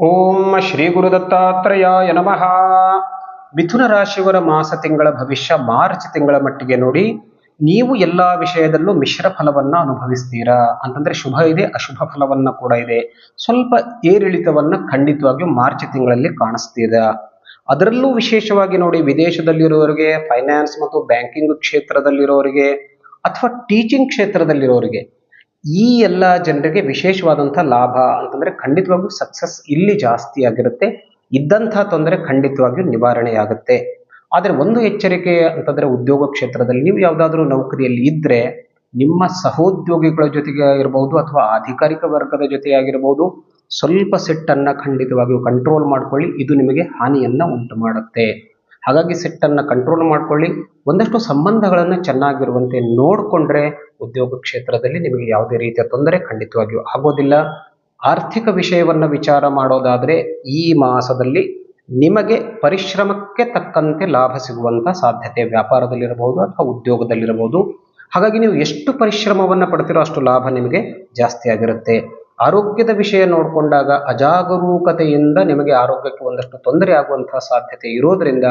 ಓಂ ಶ್ರೀ ಗುರು ದತ್ತಾತ್ರೇಯಾಯ ನಮಃ. ಮಿಥುನ ರಾಶಿಯವರ ಮಾಸ ತಿಂಗಳ ಭವಿಷ್ಯ ಮಾರ್ಚ್ ತಿಂಗಳ ಮಟ್ಟಿಗೆ ನೋಡಿ, ನೀವು ಎಲ್ಲಾ ವಿಷಯದಲ್ಲೂ ಮಿಶ್ರ ಫಲವನ್ನ ಅನುಭವಿಸ್ತೀರಾ? ಅಂತಂದ್ರೆ ಶುಭ ಇದೆ, ಅಶುಭ ಫಲವನ್ನ ಕೂಡ ಇದೆ. ಸ್ವಲ್ಪ ಏರಿಳಿತವನ್ನ ಖಂಡಿತವಾಗಿಯೂ ಮಾರ್ಚ್ ತಿಂಗಳಲ್ಲಿ ಕಾಣಿಸ್ತೀರಾ? ಅದರಲ್ಲೂ ವಿಶೇಷವಾಗಿ ನೋಡಿ ವಿದೇಶದಲ್ಲಿರೋರಿಗೆ ಫೈನಾನ್ಸ್ ಮತ್ತು ಬ್ಯಾಂಕಿಂಗ್ ಕ್ಷೇತ್ರದಲ್ಲಿರೋರಿಗೆ ಅಥವಾ ಟೀಚಿಂಗ್ ಕ್ಷೇತ್ರದಲ್ಲಿರೋರಿಗೆ ಈ ಎಲ್ಲ ಜನರಿಗೆ ವಿಶೇಷವಾದಂಥ ಲಾಭ ಅಂತಂದರೆ ಖಂಡಿತವಾಗಿಯೂ ಸಕ್ಸಸ್ ಇಲ್ಲಿ ಜಾಸ್ತಿ ಆಗಿರುತ್ತೆ. ಇದ್ದಂಥ ತೊಂದರೆ ಖಂಡಿತವಾಗಿಯೂ ನಿವಾರಣೆಯಾಗುತ್ತೆ. ಆದರೆ ಒಂದು ಎಚ್ಚರಿಕೆ ಅಂತಂದರೆ ಉದ್ಯೋಗ ಕ್ಷೇತ್ರದಲ್ಲಿ ನೀವು ಯಾವುದಾದ್ರೂ ನೌಕರಿಯಲ್ಲಿ ಇದ್ದರೆ ನಿಮ್ಮ ಸಹೋದ್ಯೋಗಿಗಳ ಜೊತೆಗೆ ಆಗಿರ್ಬೋದು ಅಥವಾ ಅಧಿಕಾರಿಕ ವರ್ಗದ ಜೊತೆ ಆಗಿರ್ಬೋದು ಸ್ವಲ್ಪ ಸಿಟ್ಟನ್ನು ಖಂಡಿತವಾಗಿಯೂ ಕಂಟ್ರೋಲ್ ಮಾಡ್ಕೊಳ್ಳಿ. ಇದು ನಿಮಗೆ ಹಾನಿಯನ್ನು ಉಂಟು ಮಾಡುತ್ತೆ ಹಾಗಾಗಿ ಸಿಟ್ಟನ್ನು ಕಂಟ್ರೋಲ್ ಮಾಡ್ಕೊಳ್ಳಿ. ಒಂದಷ್ಟು ಸಂಬಂಧಗಳನ್ನು ಚೆನ್ನಾಗಿರುವಂತೆ ನೋಡಿಕೊಂಡ್ರೆ ಉದ್ಯೋಗ ಕ್ಷೇತ್ರದಲ್ಲಿ ನಿಮಗೆ ಯಾವುದೇ ರೀತಿಯ ತೊಂದರೆ ಖಂಡಿತವಾಗಿಯೂ ಆಗೋದಿಲ್ಲ. ಆರ್ಥಿಕ ವಿಷಯವನ್ನ ವಿಚಾರ ಮಾಡೋದಾದ್ರೆ ಈ ಮಾಸದಲ್ಲಿ ನಿಮಗೆ ಪರಿಶ್ರಮಕ್ಕೆ ತಕ್ಕಂತೆ ಲಾಭ ಸಿಗುವಂತ ಸಾಧ್ಯತೆ ವ್ಯಾಪಾರದಲ್ಲಿರಬಹುದು ಅಥವಾ ಉದ್ಯೋಗದಲ್ಲಿರಬಹುದು. ಹಾಗಾಗಿ ನೀವು ಎಷ್ಟು ಪರಿಶ್ರಮವನ್ನ ಪಡ್ತಿರೋ ಅಷ್ಟು ಲಾಭ ನಿಮಗೆ ಜಾಸ್ತಿ ಆಗಿರುತ್ತೆ. ಆರೋಗ್ಯದ ವಿಷಯ ನೋಡಿಕೊಂಡಾಗ ಅಜಾಗರೂಕತೆಯಿಂದ ನಿಮಗೆ ಆರೋಗ್ಯಕ್ಕೆ ಒಂದಷ್ಟು ತೊಂದರೆ ಆಗುವಂತಹ ಸಾಧ್ಯತೆ ಇರೋದ್ರಿಂದ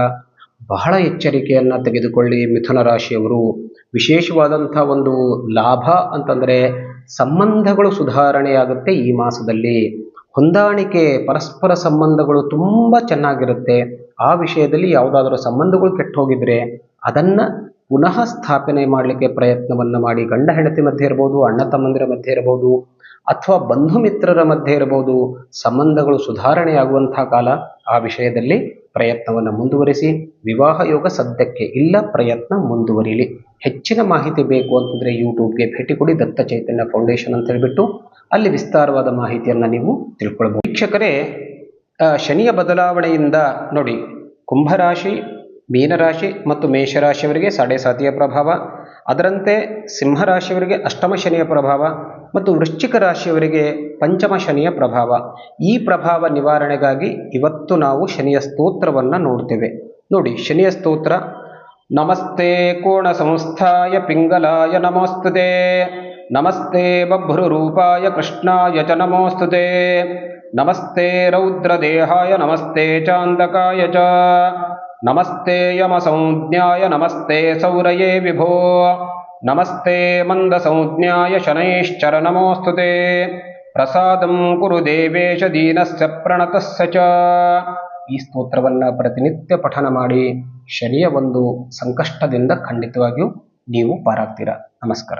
ಬಹಳ ಎಚ್ಚರಿಕೆಯನ್ನ ತೆಗೆದುಕೊಳ್ಳಿ ಮಿಥುನ ರಾಶಿಯವರು. ವಿಶೇಷವಾದಂತಹ ಒಂದು ಲಾಭ ಅಂತಂದರೆ ಸಂಬಂಧಗಳು ಸುಧಾರಣೆಯಾಗುತ್ತೆ ಈ ಮಾಸದಲ್ಲಿ. ಹೊಂದಾಣಿಕೆ, ಪರಸ್ಪರ ಸಂಬಂಧಗಳು ತುಂಬ ಚೆನ್ನಾಗಿರುತ್ತೆ. ಆ ವಿಷಯದಲ್ಲಿ ಯಾವುದಾದ್ರೂ ಸಂಬಂಧಗಳು ಕೆಟ್ಟು ಹೋಗಿದ್ರೆ ಅದನ್ನು ಪುನಃ ಸ್ಥಾಪನೆ ಮಾಡಲಿಕ್ಕೆ ಪ್ರಯತ್ನವನ್ನು ಮಾಡಿ ಗಂಡ, ಹೆಂಡತಿ ಮಧ್ಯೆ ಇರ್ಬೋದು, ಅಣ್ಣ, ತಮ್ಮಂದಿರ ಮಧ್ಯೆ ಇರಬಹುದು ಅಥವಾ ಬಂಧು ಮಿತ್ರರ ಮಧ್ಯೆ ಇರಬಹುದು, ಸಂಬಂಧಗಳು ಸುಧಾರಣೆಯಾಗುವಂತಹ ಕಾಲ, ಆ ವಿಷಯದಲ್ಲಿ ಪ್ರಯತ್ನವನ್ನು ಮುಂದುವರಿಸಿ, ವಿವಾಹ ಯೋಗ ಸದ್ಯಕ್ಕೆ ಇಲ್ಲ, ಪ್ರಯತ್ನ ಮುಂದುವರಿಲಿ. ಹೆಚ್ಚಿನ ಮಾಹಿತಿ ಬೇಕು ಅಂತಂದ್ರೆ ಯೂಟ್ಯೂಬ್ಗೆ ಭೇಟಿ ಕೊಡಿ, ದತ್ತ ಚೈತನ್ಯ ಫೌಂಡೇಶನ್ ಅಂತ ಹೇಳಿಬಿಟ್ಟು ಅಲ್ಲಿ ವಿಸ್ತಾರವಾದ ಮಾಹಿತಿಯನ್ನು ನೀವು ತಿಳ್ಕೊಳ್ಬೋದು ವೀಕ್ಷಕರೇ ಶನಿಯ ಬದಲಾವಣೆಯಿಂದ ನೋಡಿ, ಕುಂಭರಾಶಿ, ಮೀನರಾಶಿ ಮತ್ತು ಮೇಷರಾಶಿಯವರಿಗೆ ಸಾಡೆ ಸಾತಿಯ ಪ್ರಭಾವ, ಅದರಂತೆ ಸಿಂಹರಾಶಿಯವರಿಗೆ ಅಷ್ಟಮ ಶನಿಯ ಪ್ರಭಾವ ಮತ್ತು ವೃಶ್ಚಿಕ ರಾಶಿಯವರಿಗೆ ಪಂಚಮ ಶನಿಯ ಪ್ರಭಾವ. ಈ ಪ್ರಭಾವ ನಿವಾರಣೆಗಾಗಿ ಇವತ್ತು ನಾವು ಶನಿಯ ಸ್ತೋತ್ರವನ್ನು ನೋಡ್ತೇವೆ. ನೋಡಿ, ಶನಿಯ ಸ್ತೋತ್ರ, ನಮಸ್ತೆ ಕೋಣ ಸಂಸ್ಥಾಯ ಪಿಂಗಲಾಯ ನಮೋಸ್ತುತೆ, ನಮಸ್ತೆ ಬಭ್ರುರೂಪಾಯ ಕೃಷ್ಣಾಯ ಚ ನಮೋಸ್ತುತೆ, ನಮಸ್ತೆ ರೌದ್ರದೇಹಾಯ ನಮಸ್ತೆ ಚಾಂದಕಾಯ ಚ, ನಮಸ್ತೆ ಯಮಸಂಜ್ಞಾಯ ನಮಸ್ತೆ ಸೌರಯೇ ವಿಭೋ ನಮಸ್ತೆ ಮಂದಸಂಜ್ಞಾಯ ಶನೈಶ್ಚರ ನಮೋಸ್ತುತೆ ಪ್ರಸಾದಂ ಕುರು ದೇವೇಶ ದೀನಸ್ಯ ಪ್ರಣತಸ್ಯ ಚ. ಈ ಸ್ತೋತ್ರವನ್ನು ಪ್ರತಿನಿತ್ಯ ಪಠನ ಮಾಡಿ ಶನಿಯ ಒಂದು ಸಂಕಷ್ಟದಿಂದ ಖಂಡಿತವಾಗಿಯೂ ನೀವು ಪಾರಾಗ್ತೀರಾ. ನಮಸ್ಕಾರ.